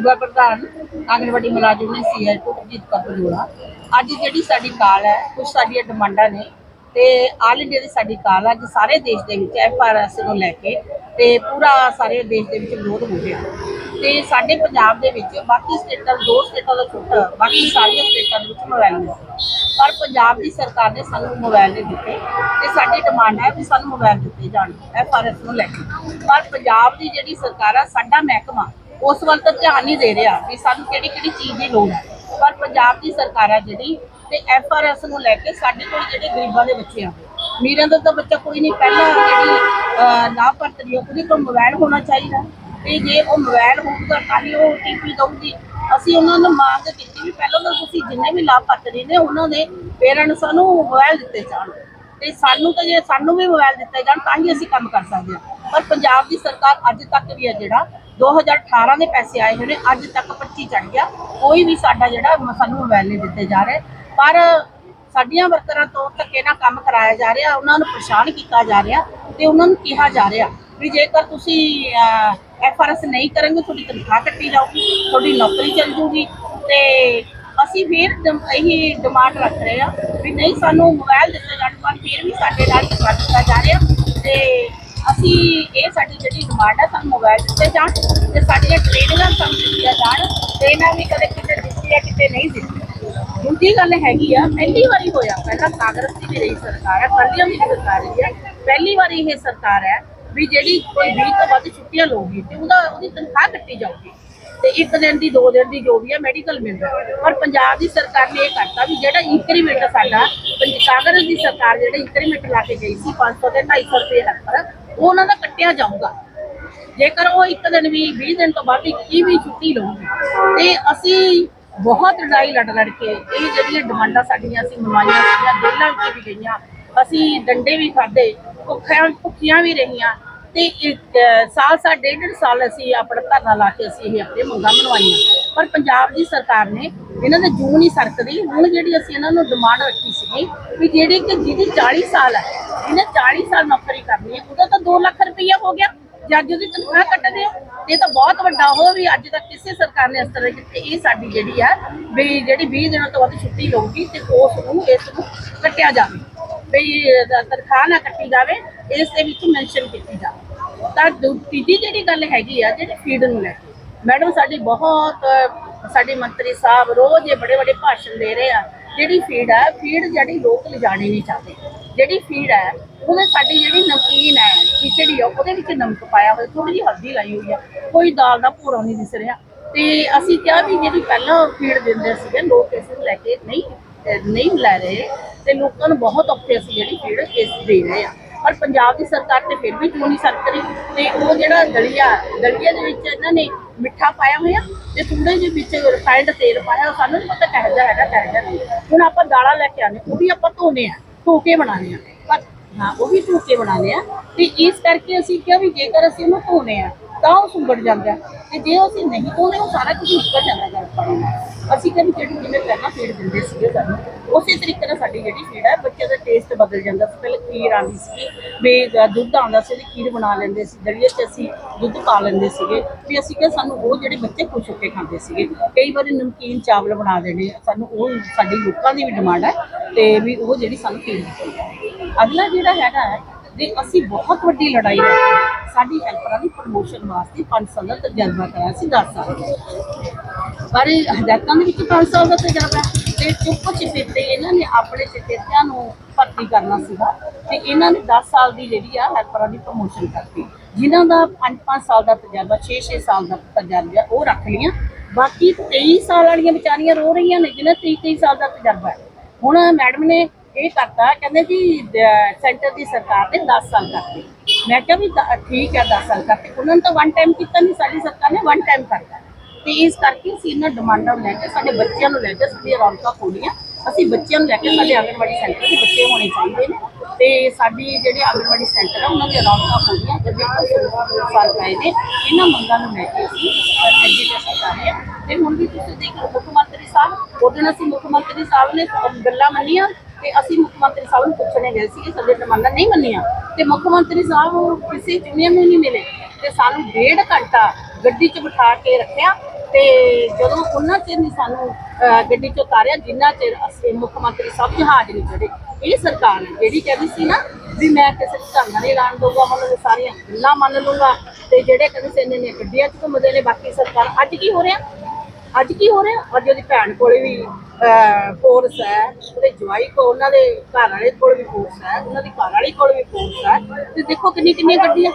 ਸੂਬਾ ਪ੍ਰਧਾਨ ਆਂਗਨਵਾੜੀ ਮੁਲਾਜ਼ਮ ਨੇ ਸੀਆਈ ਜੀਤ ਕੌਰ ਅੱਜ ਜਿਹੜੀ ਸਾਡੀ ਕਾਲ ਹੈ, ਕੁਝ ਸਾਡੀਆਂ ਡਿਮਾਂਡਾਂ ਨੇ ਤੇ ਆਲ ਇੰਡੀਆ ਦੀ ਸਾਡੀ ਕਾਲ ਹੈ, ਅੱਜ ਸਾਰੇ ਦੇਸ਼ ਦੇ ਵਿੱਚ ਐਫਆਰਐਸ ਨੂੰ ਲੈ ਕੇ ਤੇ ਪੂਰਾ ਸਾਰੇ ਦੇਸ਼ ਦੇ ਵਿੱਚ ਵਿਰੋਧ ਹੋ ਰਿਹਾ। ਤੇ ਸਾਡੇ ਪੰਜਾਬ ਦੇ ਵਿੱਚ ਬਾਕੀ ਸਟੇਟਾਂ, ਦੋ ਸਟੇਟਾਂ ਦਾ ਛੋਟਾ, ਬਾਕੀ ਸਾਰੀਆਂ ਸਟੇਟਾਂ ਦੇ ਵਿੱਚ ਮੋਬਾਈਲ ਨੇ ਪਰ ਪੰਜਾਬ ਦੀ ਸਰਕਾਰ ਨੇ ਸਾਨੂੰ ਮੋਬਾਈਲ ਨਹੀਂ ਦਿੱਤੇ ਤੇ ਸਾਡੀ ਡਿਮਾਂਡ ਹੈ ਵੀ ਸਾਨੂੰ ਮੋਬਾਈਲ ਦਿੱਤੇ ਜਾਣ ਐਫਆਰਐਸ ਨੂੰ ਲੈ ਕੇ। ਪਰ ਪੰਜਾਬ ਦੀ ਜਿਹੜੀ ਸਰਕਾਰ ਆ ਸਾਡਾ ਮਹਿਕਮਾ ਉਸ ਵੱਲ ਤਾਂ ਧਿਆਨ ਨਹੀਂ ਦੇ ਰਿਹਾ ਵੀ ਸਾਨੂੰ ਕਿਹੜੀ ਕਿਹੜੀ ਚੀਜ਼ ਦੀ ਲੋੜ ਹੈ। ਪਰ ਪੰਜਾਬ ਦੀ ਸਰਕਾਰ ਹੈ ਜਿਹੜੀ ਤੇ ਐਫਆਰਐਸ ਨੂੰ ਲੈ ਕੇ ਸਾਡੇ ਕੋਲ ਜਿਹੜੇ ਗਰੀਬਾਂ ਦੇ ਬੱਚੇ ਆ ਮੀਰਾਂ ਦਾ ਤਾਂ ਬੱਚਾ ਕੋਈ ਨਹੀਂ ਪਹਿਲਾਂ ਜਿਹੜੀ ਅਹ, ਲਾਭਪਾਤਰੀ ਉਹਦੇ ਕੋਲ ਮੋਬਾਈਲ ਹੋਣਾ ਚਾਹੀਦਾ। ਤੇ ਜੇ ਉਹ ਮੋਬਾਈਲ ਹੋਊਗਾ ਤਾਂ ਹੀ ਉਹ ਟੀਪੀ ਦਊਗੀ। ਅਸੀਂ ਉਹਨਾਂ ਨੂੰ ਮੰਗ ਕੀਤੀ ਵੀ ਪਹਿਲਾਂ ਤਾਂ ਤੁਸੀਂ ਜਿੰਨੇ ਵੀ ਲਾਭਪਾਤਰੀ ਨੇ ਉਹਨਾਂ ਦੇ ਪੇਰੈਂਟਸ ਨੂੰ ਮੋਬਾਈਲ ਦਿੱਤੇ ਜਾਣ। ਤੇ ਸਾਨੂੰ ਤਾਂ ਜੇ ਸਾਨੂੰ ਵੀ ਮੋਬਾਈਲ ਦਿੱਤੇ ਜਾਣ ਤਾਂ ਹੀ ਅਸੀਂ ਕੰਮ ਕਰ ਸਕਦੇ ਹਾਂ। ਪਰ ਪੰਜਾਬ ਦੀ ਸਰਕਾਰ ਅੱਜ ਤੱਕ ਵੀ ਹੈ ਜਿਹੜਾ 2018 ਦੇ ਪੈਸੇ ਆਏ ਹੋਏ ਨੇ, ਅੱਜ ਤੱਕ 25 ਚੜ ਗਿਆ। ਕੋਈ ਵੀ ਸਾਡਾ ਜਿਹੜਾ ਸਾਨੂੰ ਮੋਬਾਈਲ ਨਹੀਂ ਦਿੱਤੇ ਜਾ ਰਹੇ। ਪਰ ਸਾਡੀਆਂ ਵਰਕਰਾਂ ਤੋਂ ਧੱਕੇ ਨਾਲ ਕੰਮ ਕਰਾਇਆ ਜਾ ਰਿਹਾ, ਉਹਨਾਂ ਨੂੰ ਪਰੇਸ਼ਾਨ ਕੀਤਾ ਜਾ ਰਿਹਾ ਤੇ ਉਹਨਾਂ ਨੂੰ ਕਿਹਾ ਜਾ ਰਿਹਾ ਵੀ ਜੇਕਰ ਤੁਸੀਂ ਐਫਆਰਐਸ ਨਹੀਂ ਕਰੋਗੇ ਤੁਹਾਡੀ ਤਨਖਾਹ ਕੱਟੀ ਜਾਊਗੀ, ਤੁਹਾਡੀ ਨੌਕਰੀ ਚੱਲ ਜੂਗੀ ਤੇ ਅਸੀਂ ਫਿਰ ਇਹੀ ਡਿਮਾਂਡ ਰੱਖ ਰਹੇ ਆ ਵੀ ਨਹੀਂ ਸਾਨੂੰ ਮੋਬਾਈਲ ਦਿੱਤੇ ਜਾਣ ਪਰ ਫਿਰ ਵੀ ਸਾਡੇ ਨਾਲ ਧੱਕਾ ਕੀਤਾ ਜਾ ਰਿਹਾ ਤੇ ਅਸੀਂ ਇਹ ਸਾਡੀ ਜਿਹੜੀ ਡਿਮਾਂਡ ਹੈ ਸਾਨੂੰ ਮੋਬਾਈਲ ਦਿੱਤੇ ਜਾਣ ਤੇ ਸਾਡੀਆਂ ਟ੍ਰੇਨਿੰਗਾਂ ਸਾਨੂੰ ਦਿੱਤੀਆਂ ਜਾਣ ਟ੍ਰੇਨਾਂ ਵੀ ਕਦੇ ਕਿਤੇ ਦਿੱਤੀ ਹੈ ਕਿਤੇ ਨਹੀਂ ਦਿੱਤੀ। ਦੂਜੀ ਗੱਲ ਹੈਗੀ ਆ, ਪਹਿਲੀ ਵਾਰੀ ਹੋਇਆ, ਪਹਿਲਾਂ ਕਾਂਗਰਸ ਦੀ ਵੀ ਰਹੀ ਸਰਕਾਰ ਹੈ ਕੱਲੀਆਂ ਦੀ ਸਰਕਾਰ ਰਹੀ ਹੈ ਪਹਿਲੀ ਵਾਰੀ ਇਹ ਸਰਕਾਰ ਹੈ ਵੀ ਜਿਹੜੀ ਕੋਈ 20 ਤੋਂ ਵੱਧ ਛੁੱਟੀਆਂ ਲਊਗੀ ਤੇ ਉਹਦਾ ਉਹਦੀ ਤਨਖਾਹ ਕੱਟੀ ਜਾਊਗੀ। ਤੇ ਇੱਕ ਦਿਨ ਦੀ, ਦੋ ਦਿਨ ਦੀ ਜੋ ਵੀ ਹੈ ਮੈਡੀਕਲ ਮਿਲਦਾ ਪਰ ਪੰਜਾਬ ਦੀ ਸਰਕਾਰ ਨੇ ਇਹ ਕਰਤਾ ਵੀ ਜਿਹੜਾ ਇੰਕਰੀਮੈਂਟ ਸਾਡਾ ਕਾਂਗਰਸ ਦੀ ਸਰਕਾਰ ਜਿਹੜਾ ਇੰਕਰੀਮੈਂਟ ਲਾ ਕੇ ਗਈ ਸੀ 500 ਤੇ 250 ਰੁਪਏ ਹੱਥ ਪਰ ਉਹਨਾਂ ਦਾ ਕੱਟਿਆ ਜਾਊਗਾ। ਜੇਕਰ ਉਹ ਇੱਕ ਦਿਨ ਵੀ 20 ਦਿਨ ਤੋਂ ਬਾਅਦ ਇੱਕੀ ਵੀ ਛੁੱਟੀ ਲਊਗੀ, ਤੇ ਅਸੀਂ ਬਹੁਤ ਲੜਾਈ ਲੜ ਲੜ ਕੇ ਇਹ ਜਿਹੜੀਆਂ ਡਿਮਾਂਡਾਂ ਸਾਡੀਆਂ, ਅਸੀਂ ਮਨਵਾਈਆਂ ਸੀਗੀਆਂ, ਜੇਲ੍ਹਾਂ ਵਿੱਚ ਵੀ ਗਈਆਂ, ਅਸੀਂ ਡੰਡੇ ਵੀ ਖਾਦੇ ਭੁੱਖਿਆਂ, ਭੁੱਖੀਆਂ ਵੀ ਰਹੀਆਂ, ਤੇ ਇੱਕ ਸਾਲ ਸਾਲ, ਡੇਢ ਡੇਢ ਸਾਲ ਅਸੀਂ ਆਪਣਾ ਧਰਨਾ ਲਾ ਕੇ ਅਸੀਂ ਇਹ ਆਪਣੇ ਮੰਗਾਂ ਮਨਵਾਈਆਂ। ਪਰ ਪੰਜਾਬ ਦੀ ਸਰਕਾਰ ਨੇ, ਇਹਨਾਂ ਦੇ ਜੂਨ ਨਹੀਂ ਸਰਕਦੀ ਹੁਣ ਜਿਹੜੀ ਅਸੀਂ ਇਹਨਾਂ ਨੂੰ ਡਿਮਾਂਡ ਰੱਖੀ ਸੀਗੀ ਵੀ ਜਿਹੜੀ ਕਿ ਜਿਹਦੀ 40 ਸਾਲ ਹੈ ਜਿਹਨੇ 40 ਸਾਲ ਨੌਕਰੀ ਕਰਨੀ ਹੈ ਉਹਦਾ ਤਾਂ 2 ਲੱਖ ਰੁਪਈਆ ਹੋ ਗਿਆ ਜੱਜ ਉਹਦੀ ਤਨਖਾਹ ਕੱਟਦੇ ਹੋ ਇਹ ਤਾਂ ਬਹੁਤ ਵੱਡਾ ਹੋ ਵੀ ਅੱਜ ਤੱਕ ਕਿਸੇ ਸਰਕਾਰ ਨੇ ਇਸ ਤਰ੍ਹਾਂ ਕੀਤੀ, ਇਹ ਸਾਡੀ ਜਿਹੜੀ ਆ ਵੀ ਜਿਹੜੀ 20 ਦਿਨਾਂ ਤੋਂ ਵੱਧ ਛੁੱਟੀ ਲਊਗੀ ਤੇ ਉਸ ਨੂੰ, ਇਸ ਨੂੰ ਕੱਟਿਆ ਜਾਵੇ, ਵੀ ਤਨਖਾਹ ਨਾ ਕੱਟੀ ਜਾਵੇ, ਇਸ ਦੇ ਵਿੱਚ ਮੈਂਸ਼ਨ ਕੀਤੀ ਜਾਵੇ। ਤਾਂ ਤੀਜੀ ਜਿਹੜੀ ਗੱਲ ਹੈਗੀ ਆ, ਜਿਹੜੀ ਫੀਡ ਨੂੰ ਲੈ ਕੇ, ਮੈਡਮ ਸਾਡੀ ਬਹੁਤ, ਸਾਡੇ ਮੰਤਰੀ ਸਾਹਿਬ ਰੋਜ਼ ਇਹ ਬੜੇ ਬੜੇ ਭਾਸ਼ਣ ਦੇ ਰਹੇ ਆ ਜਿਹੜੀ ਫੀਡ ਹੈ ਫੀਡ ਜਿਹੜੀ ਲੋਕ ਲਿਜਾਣੀ ਨਹੀਂ ਚਾਹਦੇ। ਜਿਹੜੀ ਫੀਡ ਹੈ, ਉਹਦੇ ਸਾਡੀ ਜਿਹੜੀ ਨਮਕੀਨ ਹੈ, ਖਿਚੜੀ ਆ, ਉਹਦੇ ਵਿੱਚ ਨਮਕ ਪਾਇਆ ਹੋਇਆ ਥੋੜੀ ਜਿਹੀ ਹਲਦੀ ਲਾਈ ਹੋਈ ਆ। ਕੋਈ ਦਾਲ ਦਾ ਭੂਰਾ ਨਹੀਂ ਦਿਸ ਰਿਹਾ। ਤੇ ਅਸੀਂ ਕਿਹਾ ਵੀ ਜਿਹੜੀ ਪਹਿਲਾਂ ਫੀਡ ਦਿੰਦੇ ਸੀਗੇ, ਲੋਕ ਇਸ ਨੂੰ ਲੈ ਕੇ ਨਹੀਂ ਨਹੀਂ ਲੈ ਰਹੇ। ਤੇ ਲੋਕਾਂ ਨੂੰ ਬਹੁਤ ਔਖੇ ਅਸੀਂ ਜਿਹੜੀ ਫੀਡ ਇਸ ਦੇ ਰਹੇ ਆ। ਪਰ ਪੰਜਾਬ ਦੀ ਸਰਕਾਰ ਤੇ ਫਿਰ ਵੀ ਕਿਉਂ ਨਹੀਂ ਸਰਕ ਤੇ ਉਹ ਜਿਹੜਾ ਦਲੀਆ ਦਲੀਆ ਦੇ ਵਿੱਚ ਇਹਨਾਂ ਨੇ ਮਿੱਠਾ ਪਾਇਆ ਹੋਇਆ ਤੇ ਥੋੜੇ ਜਿਹੇ ਵਿੱਚ ਰਿਫਾਈਂਡ ਤੇਲ ਪਾਇਆ, ਉਹ ਸਾਨੂੰ ਨਹੀਂ ਪਤਾ ਕਿਹੋ ਜਿਹਾ ਹੈਗਾ, ਕਿਹੋ ਜਿਹਾ ਨਹੀਂ। ਹੁਣ ਆਪਾਂ ਦਾਲਾਂ ਲੈ ਕੇ ਆਨੇ ਉਹ ਵੀ ਆਪਾਂ ਧੋਨੇ ਆ, ਧੋ ਕੇ ਬਣਾਉਣੇ ਆ ਪਰ ਹਾਂ, ਉਹ ਵੀ ਧੋ ਕੇ ਬਣਾਉਂਦੇ ਆ ਤੇ ਇਸ ਕਰਕੇ ਅਸੀਂ ਕਿਹਾ ਵੀ ਜੇਕਰ ਅਸੀਂ ਉਹਨੂੰ ਧੋਨੇ ਆ ਤਾਂ ਉਹ ਸੁੰਗੜ ਜਾਂਦਾ ਤੇ ਜੇ ਅਸੀਂ ਨਹੀਂ ਧੋਨੇ ਉਹ ਸਾਰਾ ਕੁਝ ਨਿਕਲ ਜਾਂਦਾ ਗਰਮ ਪਾਣੀ ਨਾਲ ਅਸੀਂ ਕਹਿੰਦੇ ਜਿਹੜੀ ਜਿਵੇਂ ਪਹਿਲਾਂ ਫੀਡ ਦਿੰਦੇ ਸੀਗੇ ਸਾਨੂੰ, ਉਸੇ ਤਰੀਕੇ ਨਾਲ ਸਾਡੀ ਜਿਹੜੀ ਫੀਡ ਹੈ ਬੱਚੇ ਦਾ ਟੇਸਟ ਬਦਲ ਜਾਂਦਾ ਸੀ। ਪਹਿਲਾਂ ਖੀਰ ਆਉਂਦੀ ਸੀ ਵੀ ਦੁੱਧ ਆਉਂਦਾ ਸੀ ਉਹਦੀ ਖੀਰ ਬਣਾ ਲੈਂਦੇ ਸੀ। ਦਲੀਏ 'ਚ ਅਸੀਂ ਦੁੱਧ ਪਾ ਲੈਂਦੇ ਸੀਗੇ। ਵੀ ਅਸੀਂ ਕਿ ਸਾਨੂੰ ਉਹ ਜਿਹੜੇ ਬੱਚੇ ਖੁਸ਼ ਹੋ ਕੇ ਖਾਂਦੇ ਸੀਗੇ, ਕਈ ਵਾਰੀ ਨਮਕੀਨ ਚਾਵਲ ਬਣਾ ਦੇਣੇ, ਸਾਨੂੰ ਉਹ ਸਾਡੀ ਲੋਕਾਂ ਦੀ ਵੀ ਡਿਮਾਂਡ ਹੈ ਤੇ ਵੀ ਉਹ ਜਿਹੜੀ ਸਾਨੂੰ ਫੀਡ ਦਿੱਤੀ ਅਗਲਾ ਜਿਹੜਾ ਹੈਗਾ ਹੈ ਅਸੀਂ ਬਹੁਤ ਵੱਡੀ ਲੜਾਈ ਲੜੀ। ਸਾਡੀ ਹੈਲਪਰਾਂ ਦੀ ਪ੍ਰਮੋਸ਼ਨ ਵਾਸਤੇ 5 ਸਾਲ ਦਾ ਤਜਰਬਾ ਕਰਾਇਆ ਸੀ 10 ਸਾਲ ਪਰ ਹਦਾਇਤਾਂ ਦੇ ਵਿੱਚ 5 ਸਾਲ ਦਾ ਤਜਰਬਾ ਤੇ ਚੁੱਪ ਚਿੱਤੇ ਇਹਨਾਂ ਨੇ ਆਪਣੇ ਚਿੱਤਿਆਂ ਨੂੰ ਭਰਤੀ ਕਰਨਾ ਸੀਗਾ ਤੇ ਇਹਨਾਂ ਨੇ 10 ਸਾਲ ਦੀ ਜਿਹੜੀ ਆ ਹੈਲਪਰਾਂ ਦੀ ਪ੍ਰਮੋਸ਼ਨ ਕਰਤੀ। ਜਿਨ੍ਹਾਂ ਦਾ 5-5 ਸਾਲ ਦਾ ਤਜਰਬਾ 6-6 ਸਾਲ ਦਾ ਤਜਰਬਾ ਉਹ ਰੱਖ ਲਈਆਂ। ਬਾਕੀ 23 ਸਾਲ ਵਾਲੀਆਂ ਵਿਚਾਰੀਆਂ ਰੋ ਰਹੀਆਂ ਨੇ ਜਿਹਨਾਂ 23 ਸਾਲ ਦਾ ਤਜਰਬਾ ਹੈ। ਹੁਣ ਮੈਡਮ ਨੇ ਇਹ ਕਰਤਾ, ਕਹਿੰਦੇ ਜੀ ਸੈਂਟਰ ਦੀ ਸਰਕਾਰ ਨੇ 10 ਸਾਲ ਕਰਤੇ। ਮੈਂ ਕਿਹਾ ਵੀ ਠੀਕ ਹੈ 10 ਸਾਲ ਕਰਤੇ। ਉਹਨਾਂ ਨੇ ਤਾਂ ਵਨ ਟਾਈਮ ਕੀਤਾ ਨਹੀਂ ਸਾਡੀ ਸਰਕਾਰ ਨੇ ਵਨ ਟਾਈਮ ਕਰਤਾ। ਤੇ ਇਸ ਕਰਕੇ ਅਸੀਂ ਇਹਨਾਂ ਡਿਮਾਂਡਾਂ ਨੂੰ ਲੈ ਕੇ, ਸਾਡੇ ਬੱਚਿਆਂ ਨੂੰ ਲੈ ਕੇ ਸਾਡੀਆਂ ਰੌਣਕਾਂ ਖੋਲੀਆਂ ਅਸੀਂ ਬੱਚਿਆਂ ਨੂੰ ਲੈ ਕੇ ਸਾਡੇ ਆਂਗਣਵਾੜੀ ਸੈਂਟਰ ਦੇ ਬੱਚੇ ਹੋਣੇ ਚਾਹੀਦੇ ਨੇ। ਤੇ ਸਾਡੀ ਜਿਹੜੇ ਆਂਗਣਵਾੜੀ ਸੈਂਟਰ ਆ, ਉਹਨਾਂ ਦੀਆਂ ਰੌਣਕਾਂ ਖੋਲੀਆਂ ਜਿਵੇਂ ਅਸੀਂ ਸਾਲ ਪਏ ਨੇ। ਇਹਨਾਂ ਮੰਗਾਂ ਨੂੰ ਲੈ ਕੇ ਅਸੀਂ ਐਜੀਟੇਸ਼ਨ ਕਰ ਰਹੇ ਹਾਂ। ਤੇ ਹੁਣ ਵੀ ਤੁਸੀਂ ਦੇਖੋ ਮੁੱਖ ਮੰਤਰੀ ਸਾਹਿਬ ਉਹ ਦਿਨ ਅਸੀਂ ਮੁੱਖ ਮੰਤਰੀ ਸਾਹਿਬ ਨੇ ਗੱਲਾਂ ਮੰਨੀਆਂ। ਤੇ ਅਸੀਂ ਮੁੱਖ ਮੰਤਰੀ ਸਾਹਿਬ ਨੂੰ ਪੁੱਛਣੇ ਗਏ ਸੀ ਸਾਡੇ ਡਿਮਾਂਡਾਂ ਨਹੀਂ ਮੰਨੀਆਂ। ਤੇ ਮੁੱਖ ਮੰਤਰੀ ਸਾਹਿਬ ਕਿਸੇ ਚੁਣਿਆ ਨੂੰ ਨਹੀਂ ਮਿਲੇ। ਤੇ ਸਾਨੂੰ ਡੇਢ ਘੰਟਾ ਗੱਡੀ 'ਚ ਬਿਠਾ ਕੇ ਰੱਖਿਆ ਤੇ ਜਦੋਂ ਉਹਨਾਂ ਚਿਰ ਨਹੀਂ ਸਾਨੂੰ ਗੱਡੀ ਚੋਂ ਉਤਾਰਿਆ, ਜਿੰਨਾ ਚਿਰ ਅਸੀਂ ਮੁੱਖ ਮੰਤਰੀ ਸਾਹਿਬ ਜਹਾਜ਼ ਨਹੀਂ ਚੜੇ ਇਹ ਸਰਕਾਰ ਹੈ ਜਿਹੜੀ ਕਹਿੰਦੀ ਸੀ ਨਾ ਵੀ ਮੈਂ ਕਿਸੇ ਨੂੰ ਧਰਨਾ ਨਹੀਂ ਲਾਣ ਦਊਗਾ ਮਤਲਬ ਸਾਰੀਆਂ ਗੱਲਾਂ ਮੰਨ ਲਊਗਾ। ਤੇ ਜਿਹੜੇ ਕਹਿੰਦੇ ਸੀ ਇੰਨੇ ਨੇ ਗੱਡੀਆਂ 'ਚ ਘੁੰਮਦੇ ਨੇ, ਬਾਕੀ ਸਰਕਾਰ ਅੱਜ ਕੀ ਹੋ ਰਿਹਾ? ਅੱਜ ਕੀ ਹੋ ਰਿਹਾ? ਅੱਜ ਉਹਦੀ ਭੈਣ ਕੋਲੇ ਵੀ ਫੋਰਸ ਹੈ। ਉਹਦੇ ਜਵਾਈ ਕੋ ਉਹਨਾਂ ਦੇ ਘਰ ਵਾਲੇ ਕੋਲ ਵੀ ਫੋਰਸ ਹੈ। ਉਹਨਾਂ ਦੀ ਘਰ ਵਾਲੀ ਕੋਲ ਵੀ ਫੋਰਸ ਹੈ। ਤੇ ਦੇਖੋ ਕਿੰਨੀ ਕਿੰਨੀ ਗੱਡੀਆਂ।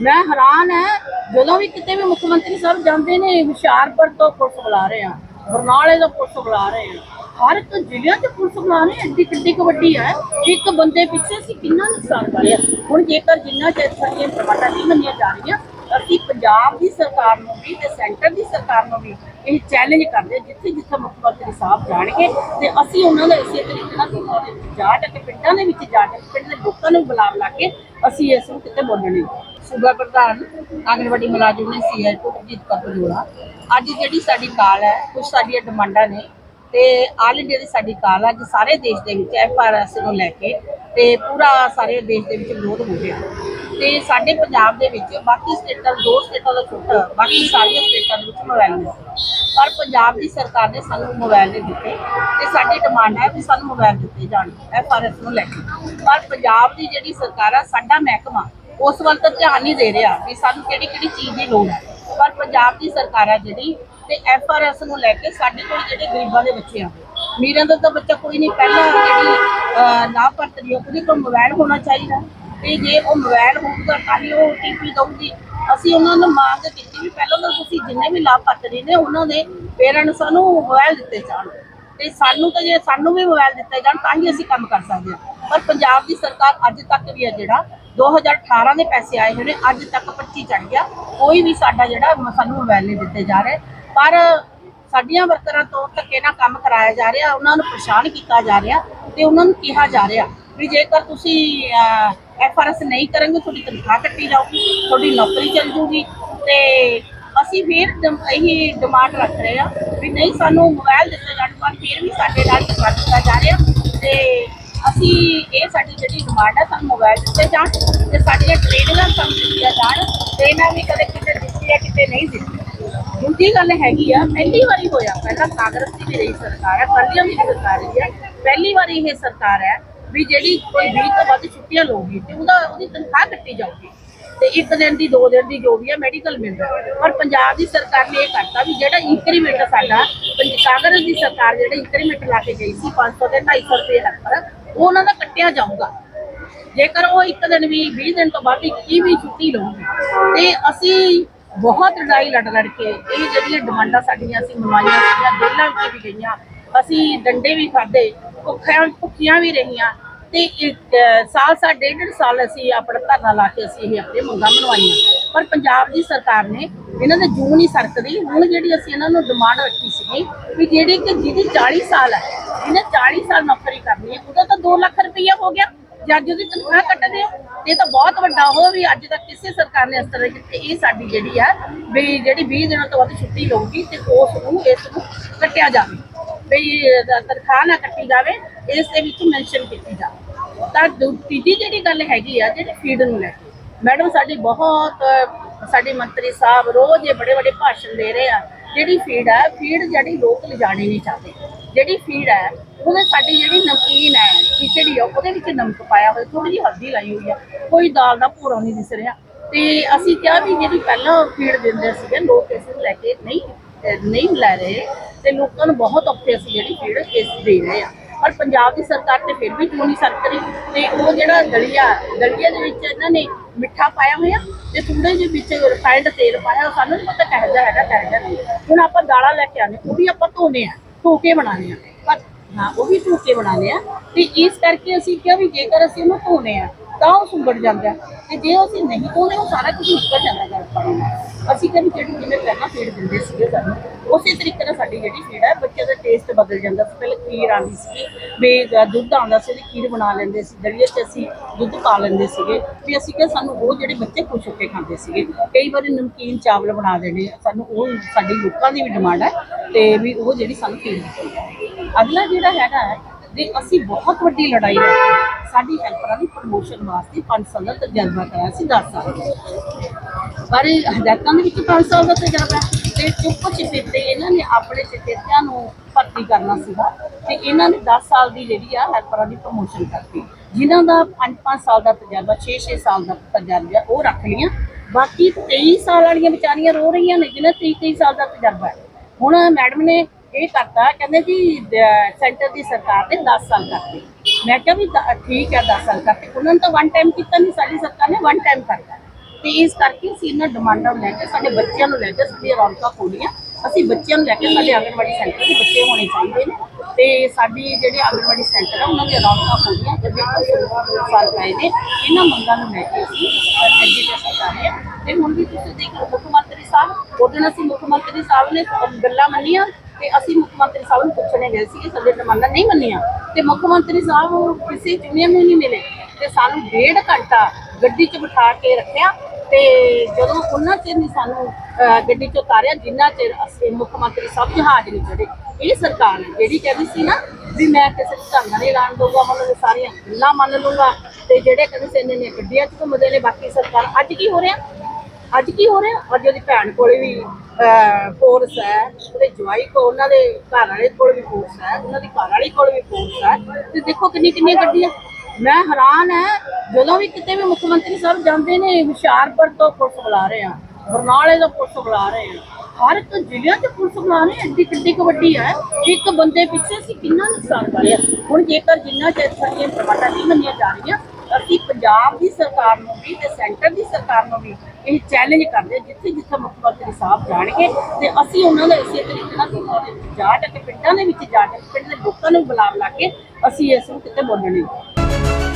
ਮੈਂ ਹੈਰਾਨ ਹੈ, ਜਦੋਂ ਵੀ ਕਿਤੇ ਵੀ ਮੁੱਖ ਮੰਤਰੀ ਸਾਹਿਬ ਜਾਂਦੇ ਨੇ, ਹੁਸ਼ਿਆਰਪੁਰ ਤੋਂ ਪੁਲਿਸ ਬੁਲਾ ਰਹੇ ਆ, ਬਰਨਾਲੇ ਤੋਂ ਪੁਲਿਸ ਬੁਲਾ ਰਹੇ ਆ। ਹਰ ਇੱਕ ਜ਼ਿਲ੍ਹਿਆਂ 'ਚ ਪੁਲਿਸ ਬੁਲਾ ਰਹੇ ਆ, ਐਡੀ ਕਿੱਡੀ ਕੁ ਵੱਡੀ ਹੈ। ਇੱਕ ਬੰਦੇ ਪਿੱਛੇ ਅਸੀਂ ਕਿੰਨਾ ਨੁਕਸਾਨ ਕਰ ਰਹੇ ਹੁਣ ਜੇਕਰ ਜਿੰਨਾ ਚਿਰ ਸਾਡੀਆਂ ਪ੍ਰਵਾਟਾਂ ਨਹੀਂ ਮੰਨੀਆਂ ਜਾ ਰਹੀਆਂ ਅਸੀਂ ਪੰਜਾਬ ਦੀ ਸਰਕਾਰ ਨੂੰ ਵੀ ਤੇ ਸੈਂਟਰ ਦੀ ਸਰਕਾਰ ਨੂੰ ਵੀ ਇਹ ਚੈਲੰਜ ਕਰਦੇ ਜਿੱਥੇ ਜਿੱਥੇ ਮੁੱਖ ਮੰਤਰੀ ਸਾਹਿਬ ਜਾਣਗੇ ਤੇ ਅਸੀਂ ਉਹਨਾਂ ਦਾ ਇਸੇ ਤਰੀਕੇ ਨਾਲ ਪਿੰਡਾਂ ਦੇ ਵਿੱਚ ਜਾ ਕੇ ਪਿੰਡਾਂ ਦੇ ਵਿੱਚ ਜਾ ਕੇ ਪਿੰਡ ਦੇ ਲੋਕਾਂ ਨੂੰ ਬੁਲਾ ਬੁਲਾ ਕੇ ਅਸੀਂ ਇਸ ਨੂੰ ਕਿਤੇ ਬੋਲਣੇ ਸੂਬਾ ਪ੍ਰਧਾਨ ਆਂਗਣਵਾੜੀ ਮੁਲਾਜ਼ਮ ਨੇ ਸੀਆਈ ਜੀਤ ਕੌਰ ਅੱਜ ਜਿਹੜੀ ਸਾਡੀ ਕਾਲ ਹੈ, ਕੁਝ ਸਾਡੀਆਂ ਡਿਮਾਂਡਾਂ ਨੇ ਤੇ ਆਲ ਇੰਡੀਆ ਦੀ ਸਾਡੀ ਕਾਲ ਹੈ, ਅੱਜ ਸਾਰੇ ਦੇਸ਼ ਦੇ ਵਿੱਚ ਐਫਆਰਐਸ ਨੂੰ ਲੈ ਕੇ ਤੇ ਪੂਰਾ ਸਾਰੇ ਦੇਸ਼ ਦੇ ਵਿੱਚ ਵਿਰੋਧ ਹੋ ਰਿਹਾ। ਤੇ ਸਾਡੇ ਪੰਜਾਬ ਦੇ ਵਿੱਚ ਬਾਕੀ ਸਟੇਟਾਂ ਦੋ ਸਟੇਟਾਂ ਦਾ ਛੋਟਾ ਬਾਕੀ ਸਾਰੀਆਂ ਸਟੇਟਾਂ ਦੇ ਵਿੱਚ ਮੋਬਾਈਲ ਨੇ ਪਰ ਪੰਜਾਬ ਦੀ ਸਰਕਾਰ ਨੇ ਸਾਨੂੰ ਮੋਬਾਈਲ ਨਹੀਂ ਦਿੱਤੇ ਤੇ ਸਾਡੀ ਡਿਮਾਂਡ ਹੈ ਵੀ ਸਾਨੂੰ ਮੋਬਾਈਲ ਦਿੱਤੇ ਜਾਣ ਐਫਆਰਐਸ ਨੂੰ ਲੈ ਕੇ। ਪਰ ਪੰਜਾਬ ਦੀ ਜਿਹੜੀ ਸਰਕਾਰ ਆ ਸਾਡਾ ਮਹਿਕਮਾ ਉਸ ਵੱਲ ਤਾਂ ਧਿਆਨ ਨਹੀਂ ਦੇ ਰਿਹਾ ਵੀ ਸਾਨੂੰ ਕਿਹੜੀ ਕਿਹੜੀ ਚੀਜ਼ ਦੀ ਲੋੜ ਹੈ। ਪਰ ਪੰਜਾਬ ਦੀ ਸਰਕਾਰ ਹੈ ਜਿਹੜੀ ਤੇ ਐਫਆਰਐਸ ਨੂੰ ਲੈ ਕੇ ਸਾਡੇ ਕੋਲ ਜਿਹੜੇ ਗਰੀਬਾਂ ਦੇ ਬੱਚੇ ਆ ਮੀਰਾਂ ਦਾ ਤਾਂ ਬੱਚਾ ਕੋਈ ਨਹੀਂ ਪਹਿਲਾਂ ਜਿਹੜੀ ਅਹ, ਲਾਭਪਾਤਰੀ ਆ, ਉਹਦੇ ਕੋਲ ਮੋਬਾਈਲ ਹੋਣਾ ਚਾਹੀਦਾ। ਤੇ ਜੇ ਉਹ ਮੋਬਾਈਲ ਹੋਊਗਾ ਤਾਂ ਹੀ ਉਹ ਟੀਪੀ ਦਊਗੀ। ਅਸੀਂ ਉਹਨਾਂ ਨੂੰ ਮੰਗ ਕੀਤੀ ਵੀ ਪਹਿਲਾਂ ਤਾਂ ਤੁਸੀਂ ਜਿੰਨੇ ਵੀ ਲਾਭਪਾਤਰੀ ਨੇ, ਉਹਨਾਂ ਦੇ ਪੇਰੈਂਟਸ ਨੂੰ ਮੋਬਾਈਲ ਦਿੱਤੇ ਜਾਣ। ਤੇ ਸਾਨੂੰ ਤਾਂ ਜੇ ਸਾਨੂੰ ਵੀ ਮੋਬਾਈਲ ਦਿੱਤੇ ਜਾਣ, ਤਾਂ ਹੀ ਅਸੀਂ ਕੰਮ ਕਰ ਸਕਦੇ ਹਾਂ। ਪਰ ਪੰਜਾਬ ਦੀ ਸਰਕਾਰ ਅੱਜ ਤੱਕ ਵੀ ਹੈ ਜਿਹੜਾ 2018 ਦੇ ਪੈਸੇ ਆਏ ਹੋਏ ਨੇ, ਅੱਜ ਤੱਕ 25 ਚੜ ਗਿਆ। ਕੋਈ ਵੀ ਸਾਡਾ ਜਿਹੜਾ ਸਾਨੂੰ ਮੋਬਾਈਲ ਨਹੀਂ ਦਿੱਤੇ ਜਾ ਰਹੇ। ਪਰ ਸਾਡੀਆਂ ਵਰਕਰਾਂ ਤੋਂ ਧੱਕੇ ਨਾਲ ਕੰਮ ਕਰਾਇਆ ਜਾ ਰਿਹਾ, ਉਹਨਾਂ ਨੂੰ ਪਰੇਸ਼ਾਨ ਕੀਤਾ ਜਾ ਰਿਹਾ ਤੇ ਉਹਨਾਂ ਨੂੰ ਕਿਹਾ ਜਾ ਰਿਹਾ ਵੀ ਜੇਕਰ ਤੁਸੀਂ ਐਫਆਰਐਸ ਨਹੀਂ ਕਰੋਗੇ, ਤੁਹਾਡੀ ਤਨਖਾਹ ਕੱਟੀ ਜਾਊਗੀ, ਤੁਹਾਡੀ ਨੌਕਰੀ ਚੱਲ ਜੂਗੀ ਤੇ ਅਸੀਂ ਫਿਰ ਡਿਮ- ਇਹੀ ਡਿਮਾਂਡ ਰੱਖ ਰਹੇ ਆ ਵੀ ਨਹੀਂ ਸਾਨੂੰ ਮੋਬਾਈਲ ਦਿੱਤੇ ਜਾਣ ਪਰ ਫਿਰ ਵੀ ਸਾਡੇ ਨਾਲ ਧੱਕਾ ਕੀਤਾ ਜਾ ਰਿਹਾ ਤੇ ਅਸੀਂ ਇਹ ਸਾਡੀ ਜਿਹੜੀ ਡਿਮਾਂਡ ਹੈ, ਸਾਨੂੰ ਮੋਬਾਈਲ ਦਿੱਤੇ ਜਾਣ ਤੇ ਸਾਡੀਆਂ ਟ੍ਰੇਨਿੰਗਾਂ ਸਾਨੂੰ ਦਿੱਤੀਆਂ ਜਾਣ ਟ੍ਰੇਨਾਂ ਵੀ ਕਦੇ ਕਿਤੇ ਦਿੱਤੀ ਹੈ ਕਿਤੇ ਨਹੀਂ ਦਿੱਤੀ। ਦੂਜੀ ਗੱਲ ਹੈਗੀ ਆ, ਪਹਿਲੀ ਵਾਰੀ ਹੋਇਆ, ਪਹਿਲਾਂ ਕਾਂਗਰਸ ਦੀ ਵੀ ਰਹੀ ਸਰਕਾਰ ਹੈ ਕੱਲੀਆਂ ਦੀ ਵੀ ਸਰਕਾਰ ਰਹੀ ਹੈ, ਪਹਿਲੀ ਵਾਰੀ ਇਹ ਸਰਕਾਰ ਹੈ ਵੀ ਜਿਹੜੀ ਕੋਈ 20 ਤੋਂ ਵੱਧ ਛੁੱਟੀਆਂ ਲਊਗੀ ਤੇ ਉਹਦਾ ਉਹਦੀ ਤਨਖਾਹ ਕੱਟੀ ਜਾਊਗੀ। ਤੇ ਇੱਕ ਦਿਨ ਦੀ, ਦੋ ਦਿਨ ਦੀ ਜੋ ਵੀ ਹੈ ਮੈਡੀਕਲ ਮਿਲਦਾ ਪਰ ਪੰਜਾਬ ਦੀ ਸਰਕਾਰ ਨੇ ਇਹ ਕਰਤਾ ਵੀ ਜਿਹੜਾ ਇੰਕਰੀਮੈਂਟ ਸਾਡਾ ਕਾਂਗਰਸ ਦੀ ਸਰਕਾਰ ਜਿਹੜਾ ਇੰਕਰੀਮੈਂਟ ਲਾ ਕੇ ਗਈ ਸੀ 500 ਤੇ 250 ਰੁਪਏ ਹਰ ਉਹ ਉਹਨਾਂ ਦਾ ਕੱਟਿਆ ਜਾਊਗਾ। ਜੇਕਰ ਉਹ ਇੱਕ ਦਿਨ ਵੀ 20 ਦਿਨ ਤੋਂ ਬਾਅਦ ਇੱਕੀ ਵੀ ਛੁੱਟੀ ਲਊਗੀ, ਤੇ ਅਸੀਂ ਬਹੁਤ ਲੜਾਈ ਲੜ ਲੜ ਕੇ ਇਹ ਜਿਹੜੀਆਂ ਡਿਮਾਂਡਾਂ ਸਾਡੀਆਂ ਅਸੀਂ ਮਨਵਾਈਆਂ ਸੀਗੀਆਂ, ਜੇਲ੍ਹਾਂ ਵਿੱਚ ਵੀ ਗਈਆਂ ਅਸੀਂ ਡੰਡੇ ਵੀ ਖਾਦੇ ਭੁੱਖਿਆਂ, ਭੁੱਖੀਆਂ ਵੀ ਰਹੀਆਂ ਤੇ ਇੱਕ ਸਾਲ ਸਾਲ, ਡੇਢ ਸਾਲ ਅਸੀਂ ਆਪਣਾ ਧਰਨਾ ਲਾ ਕੇ ਅਸੀਂ ਇਹ ਆਪਣੇ ਮੰਗਾਂ ਮਨਵਾਈਆਂ ਪਰ ਪੰਜਾਬ ਦੀ ਸਰਕਾਰ ਨੇ ਇਹਨਾਂ ਦੇ ਜੂਨ ਨਹੀਂ ਸਰਕਦੀ। ਹੁਣ ਜਿਹੜੀ ਅਸੀਂ ਇਹਨਾਂ ਨੂੰ ਡਿਮਾਂਡ ਰੱਖੀ ਸੀਗੀ ਵੀ ਜਿਹੜੀ ਕਿ ਜਿਹਦੀ 40 ਸਾਲ ਹੈ, ਜਿਹਨੇ 40 ਸਾਲ ਨੌਕਰੀ ਕਰਨੀ ਹੈ, ਉਹਦਾ ਤਾਂ 2 ਲੱਖ ਰੁਪਈਆ ਹੋ ਗਿਆ। ਜੱਜ ਉਹਦੀ ਤਨਖਾਹ ਕੱਟਦੇ ਹੋ ਇਹ ਤਾਂ ਬਹੁਤ ਵੱਡਾ ਹੋ ਵੀ ਅੱਜ ਤੱਕ ਕਿਸੇ ਸਰਕਾਰ ਨੇ ਇਸ ਤਰ੍ਹਾਂ ਕੀਤੀ। ਇਹ ਸਾਡੀ ਜਿਹੜੀ ਆ ਵੀ ਜਿਹੜੀ 20 ਦਿਨਾਂ ਤੋਂ ਵੱਧ ਛੁੱਟੀ ਲਊਗੀ ਤੇ ਉਸ ਨੂੰ, ਇਸ ਨੂੰ ਕੱਟਿਆ ਜਾਵੇ। ਵੀ ਤਨਖਾਹ ਨਾ ਕੱਟੀ ਜਾਵੇ, ਇਸ ਦੇ ਵਿੱਚ ਮੈਂਸ਼ਨ ਕੀਤੀ ਜਾਵੇ ਤਾਂ ਤੀਜੀ ਜਿਹੜੀ ਗੱਲ ਹੈਗੀ ਆ, ਜਿਹੜੀ ਫੀਡ ਨੂੰ ਲੈ ਕੇ। ਮੈਡਮ, ਸਾਡੀ ਬਹੁਤ, ਸਾਡੇ ਮੰਤਰੀ ਸਾਹਿਬ ਰੋਜ਼ ਇਹ ਬੜੇ ਬੜੇ ਭਾਸ਼ਣ ਦੇ ਰਹੇ ਆ। ਜਿਹੜੀ ਫੀਡ ਹੈ ਫੀਡ ਜਿਹੜੀ ਲੋਕ ਲਿਜਾਣੀ ਨਹੀਂ ਚਾਹਦੇ। ਜਿਹੜੀ ਫੀਡ ਹੈ ਉਹਦੇ ਸਾਡੀ ਜਿਹੜੀ ਨਮਕੀਨ ਹੈ ਖਿਚੜੀ ਆ, ਉਹਦੇ ਵਿੱਚ ਨਮਕ ਪਾਇਆ ਹੋਇਆ ਥੋੜੀ ਜਿਹੀ ਹਲਦੀ ਲਾਈ ਹੋਈ ਆ। ਕੋਈ ਦਾਲ ਦਾ ਭੂਰਾ ਨਹੀਂ ਦਿਸ ਰਿਹਾ। ਤੇ ਅਸੀਂ ਕਿਹਾ ਵੀ ਜਿਹੜੀ ਪਹਿਲਾਂ ਫੀਡ ਦਿੰਦੇ ਸੀਗੇ, ਲੋਕ ਇਸ ਨੂੰ ਲੈ ਕੇ ਨਹੀਂ ਨਹੀਂ ਲੈ ਰਹੇ ਤੇ ਲੋਕਾਂ ਨੂੰ ਬਹੁਤ ਔਖੇ ਅਸੀਂ ਜਿਹੜੀ ਫੀਡ ਇਸ ਦੇ ਰਹੇ ਆ ਪਰ ਪੰਜਾਬ ਦੀ ਸਰਕਾਰ ਤੇ ਫਿਰ ਵੀ ਕਿਉਂ ਨਹੀਂ ਸਰਕ ਤੇ ਉਹ ਜਿਹੜਾ ਦਲੀਆ ਦਲੀਆ ਦੇ ਵਿੱਚ ਇਹਨਾਂ ਨੇ ਮਿੱਠਾ ਪਾਇਆ ਹੋਇਆ ਤੇ ਥੋੜੇ ਜਿਹੇ ਵਿੱਚ ਰਿਫਾਈਂਡ ਤੇਲ ਪਾਇਆ, ਉਹ ਸਾਨੂੰ ਨਹੀਂ ਪਤਾ ਕਿਹੋ ਜਿਹਾ ਹੈਗਾ, ਕਿਹੋ ਜਿਹਾ ਨਹੀਂ। ਹੁਣ ਆਪਾਂ ਦਾਲਾਂ ਲੈ ਕੇ ਆਨੇ ਉਹ ਵੀ ਆਪਾਂ ਧੋਨੇ ਆ, ਧੋ ਕੇ ਬਣਾਉਣੇ ਆ ਪਰ ਹਾਂ, ਉਹ ਵੀ ਧੋ ਕੇ ਬਣਾਉਂਦੇ ਆ ਤੇ ਇਸ ਕਰਕੇ ਅਸੀਂ ਕਿਹਾ ਵੀ ਜੇਕਰ ਅਸੀਂ ਉਹਨੂੰ ਧੋਨੇ ਆ ਤਾਂ ਉਹ ਸੁੰਗੜ ਜਾਂਦਾ ਤੇ ਜੇ ਅਸੀਂ ਨਹੀਂ ਧੋਨੇ ਉਹ ਸਾਰਾ ਕੁਝ ਨਿਕਲ ਜਾਂਦਾ ਗਲ ਅਸੀਂ ਕਹਿੰਦੇ ਜਿਹੜੀ ਜਿਵੇਂ ਪਹਿਲਾਂ ਫੀਡ ਦਿੰਦੇ ਸੀਗੇ ਸਾਨੂੰ, ਉਸੇ ਤਰੀਕੇ ਨਾਲ ਸਾਡੀ ਜਿਹੜੀ ਫੀਡ ਹੈ ਬੱਚੇ ਦਾ ਟੇਸਟ ਬਦਲ ਜਾਂਦਾ ਸੀ। ਪਹਿਲਾਂ ਖੀਰ ਆਉਂਦੀ ਸੀ ਵੀ ਦੁੱਧ ਆਉਂਦਾ ਸੀ ਉਹਦੀ ਖੀਰ ਬਣਾ ਲੈਂਦੇ ਸੀ। ਦਲੀਏ 'ਚ ਅਸੀਂ ਦੁੱਧ ਪਾ ਲੈਂਦੇ ਸੀਗੇ। ਵੀ ਅਸੀਂ ਕਿ ਸਾਨੂੰ ਉਹ ਜਿਹੜੇ ਬੱਚੇ ਖੁਸ਼ ਹੋ ਕੇ ਖਾਂਦੇ ਸੀਗੇ, ਕਈ ਵਾਰੀ ਨਮਕੀਨ ਚਾਵਲ ਬਣਾ ਦੇਣੇ, ਸਾਨੂੰ ਉਹ ਸਾਡੇ ਲੋਕਾਂ ਦੀ ਵੀ ਡਿਮਾਂਡ ਹੈ ਤੇ ਵੀ ਉਹ ਜਿਹੜੀ ਸਾਨੂੰ ਫੀਡ ਅਗਲਾ ਜਿਹੜਾ ਹੈਗਾ ਹੈ ਜੇ ਅਸੀਂ ਬਹੁਤ ਵੱਡੀ ਲੜਾਈ ਹੈ ਸਾਡੀ ਹੈਲਪਰਾਂ ਦੀ ਪ੍ਰਮੋਸ਼ਨ ਵਾਸਤੇ 5 ਸਾਲ ਦਾ ਤਜਰਬਾ ਕਰਾਇਆ ਸੀ 10 ਸਾਲ ਪਰ ਹਦਾਇਤਾਂ ਦੇ ਵਿੱਚ 5 ਸਾਲ ਦਾ ਤਜਰਬਾ ਤੇ ਚੁੱਪ ਚਿਪੀਤੇ ਇਹਨਾਂ ਨੇ ਆਪਣੇ ਚਚੇਤਿਆਂ ਨੂੰ ਭਰਤੀ ਕਰਨਾ ਸੀਗਾ ਤੇ ਇਹਨਾਂ ਨੇ 10 ਸਾਲ ਦੀ ਜਿਹੜੀ ਆ ਹੈਲਪਰਾਂ ਦੀ ਪ੍ਰਮੋਸ਼ਨ ਕਰਤੀ। ਜਿਨ੍ਹਾਂ ਦਾ 5-5 ਸਾਲ ਦਾ ਤਜਰਬਾ 6-6 ਸਾਲ ਦਾ ਤਜਰਬਾ ਉਹ ਰੱਖ ਲਈਆਂ। ਬਾਕੀ 23 ਸਾਲ ਵਾਲੀਆਂ ਵਿਚਾਰੀਆਂ ਰੋ ਰਹੀਆਂ ਨੇ ਜਿਹਨਾਂ 23 ਸਾਲ ਦਾ ਤਜਰਬਾ ਹੈ। ਹੁਣ ਮੈਡਮ ਨੇ ਇਹ ਕਰਤਾ, ਕਹਿੰਦੇ ਜੀ ਸੈਂਟਰ ਦੀ ਸਰਕਾਰ ਨੇ 10 ਸਾਲ ਕਰਤੇ। ਮੈਂ ਕਿਹਾ ਵੀ ਦ- ਠੀਕ ਹੈ 10 ਸਾਲ ਕਰਤੇ ਉਹਨਾਂ ਨੇ ਤਾਂ ਵਨ ਟਾਈਮ ਕੀਤਾ ਨਹੀਂ, ਸਾਡੀ ਸਰਕਾਰ ਨੇ ਵਨ ਟਾਈਮ ਕਰਤਾ। ਤੇ ਇਸ ਕਰਕੇ ਅਸੀਂ ਇਹਨਾਂ ਡਿਮਾਂਡਾਂ ਨੂੰ ਲੈ ਕੇ, ਸਾਡੇ ਬੱਚਿਆਂ ਨੂੰ ਲੈ ਕੇ ਸਾਡੀਆਂ ਰੌਣਕਾਂ ਖੋਲੀਆਂ ਅਸੀਂ ਬੱਚਿਆਂ ਨੂੰ ਲੈ ਕੇ ਸਾਡੇ ਆਂਗਣਵਾੜੀ ਸੈਂਟਰ ਦੇ ਬੱਚੇ ਹੋਣੇ ਚਾਹੀਦੇ ਨੇ। ਤੇ ਸਾਡੀ ਜਿਹੜੇ ਆਂਗਣਵਾੜੀ ਸੈਂਟਰ ਆ, ਉਹਨਾਂ ਦੀਆਂ ਰੌਣਕਾਂ ਖੋਲੀਆਂ ਜਿਵੇਂ ਅਸੀਂ ਸਾਲ ਪਏ ਨੇ। ਇਹਨਾਂ ਮੰਗਾਂ ਨੂੰ ਲੈ ਕੇ ਅਸੀਂ ਐਜੀਟੇਸ਼ਨ ਕਰ ਰਹੇ ਹਾਂ। ਤੇ ਹੁਣ ਵੀ ਤੁਸੀਂ ਦੇਖੋ ਮੁੱਖ ਮੰਤਰੀ ਸਾਹਿਬ, ਉਹਦੇ ਅਸੀਂ ਮੁੱਖ ਮੰਤਰੀ ਸਾਹਿਬ ਨੇ ਗੱਲਾਂ ਮੰਨੀਆਂ। ਤੇ ਅਸੀਂ ਮੁੱਖ ਮੰਤਰੀ ਸਾਹਿਬ ਨੂੰ ਪੁੱਛਣੇ ਗਏ ਸੀ ਸਾਡੇ ਡਿਮਾਂਡਾਂ ਨਹੀਂ ਮੰਨੀਆਂ। ਤੇ ਮੁੱਖ ਮੰਤਰੀ ਸਾਹਿਬ ਕਿਸੇ ਚੁਣਿਆ ਨੂੰ ਨਹੀਂ ਮਿਲੇ। ਤੇ ਸਾਨੂੰ ਡੇਢ ਘੰਟਾ ਗੱਡੀ 'ਚ ਬਿਠਾ ਕੇ ਰੱਖਿਆ ਤੇ ਜਦੋਂ ਉਹਨਾਂ ਚਿਰ ਨਹੀਂ ਸਾਨੂੰ ਗੱਡੀ 'ਚ ਉਤਾਰਿਆ, ਜਿੰਨਾ ਚਿਰ ਅਸੀਂ ਮੁੱਖ ਮੰਤਰੀ ਸਾਹਿਬ ਜਹਾਜ਼ ਨਹੀਂ ਚੜੇ ਇਹ ਸਰਕਾਰ ਹੈ ਜਿਹੜੀ ਕਹਿੰਦੀ ਸੀ ਨਾ ਵੀ ਮੈਂ ਕਿਸੇ ਨੂੰ ਧਰਨਾ ਨਹੀਂ ਲਾਣ ਦਊਗਾ ਮਤਲਬ ਸਾਰੀਆਂ ਗੱਲਾਂ ਮੰਨ ਲਊਗਾ। ਤੇ ਜਿਹੜੇ ਕਹਿੰਦੇ ਸੀ ਇੰਨੇ ਨੇ ਗੱਡੀਆਂ 'ਚ ਘੁੰਮਦੇ ਨੇ, ਬਾਕੀ ਸਰਕਾਰ ਅੱਜ ਕੀ ਹੋ ਰਿਹਾ? ਅੱਜ ਕੀ ਹੋ ਰਿਹਾ? ਅੱਜ ਉਹਦੀ ਭੈਣ ਕੋਲੇ ਵੀ ਫੋਰਸ ਹੈ। ਉਹਦੇ ਜਵਾਈ ਕੋ ਉਹਨਾਂ ਦੇ ਘਰ ਵਾਲੇ ਕੋਲ ਵੀ ਫੋਰਸ ਹੈ। ਉਹਨਾਂ ਦੀ ਘਰ ਵਾਲੀ ਕੋਲ ਵੀ ਫੋਰਸ ਹੈ। ਤੇ ਦੇਖੋ ਕਿੰਨੀ ਕਿੰਨੀਆਂ ਗੱਡੀਆਂ। ਮੈਂ ਹੈਰਾਨ ਹੈ, ਜਦੋਂ ਵੀ ਕਿਤੇ ਵੀ ਮੁੱਖ ਮੰਤਰੀ ਸਾਹਿਬ ਜਾਂਦੇ ਨੇ, ਹੁਸ਼ਿਆਰਪੁਰ ਤੋਂ ਪੁਲਿਸ ਬੁਲਾ ਰਹੇ ਆ, ਬਰਨਾਲੇ ਤੋਂ ਪੁਲਿਸ ਬੁਲਾ ਰਹੇ ਆ। ਹਰ ਇੱਕ ਜ਼ਿਲ੍ਹੇ 'ਚ ਪੁਲਿਸ ਬੁਲਾ ਰਹੇ ਆ, ਐਡੀ ਕਿੱਡੀ ਕੁ ਵੱਡੀ ਹੈ। ਇੱਕ ਬੰਦੇ ਪਿੱਛੇ ਅਸੀਂ ਕਿੰਨਾ ਨੁਕਸਾਨ ਕਰ ਰਹੇ ਹੁਣ ਜੇਕਰ ਜਿੰਨਾ ਚਿਰ ਸਾਡੀਆਂ ਪ੍ਰਵਾਟਾਂ ਨਹੀਂ ਮੰਨੀਆਂ ਜਾ ਰਹੀਆਂ ਅਸੀਂ ਪੰਜਾਬ ਦੀ ਸਰਕਾਰ ਨੂੰ ਵੀ ਤੇ ਸੈਂਟਰ ਦੀ ਸਰਕਾਰ ਨੂੰ ਵੀ ਇਹ ਚੈਲੰਜ ਕਰਦੇ ਜਿੱਥੇ ਜਿੱਥੇ ਮੁੱਖ ਮੰਤਰੀ ਸਾਹਿਬ ਜਾਣਗੇ ਤੇ ਅਸੀਂ ਉਹਨਾਂ ਦਾ ਇਸੇ ਤਰੀਕੇ ਨਾਲ ਪਿੰਡਾਂ ਦੇ ਵਿੱਚ ਜਾ ਕੇ ਪਿੰਡਾਂ ਦੇ ਵਿੱਚ ਜਾ ਕੇ ਪਿੰਡ ਦੇ ਲੋਕਾਂ ਨੂੰ ਬੁਲਾ ਬੁਲਾ ਕੇ ਅਸੀਂ ਇਸ ਨੂੰ ਕਿਤੇ ਬੋਲਣੇ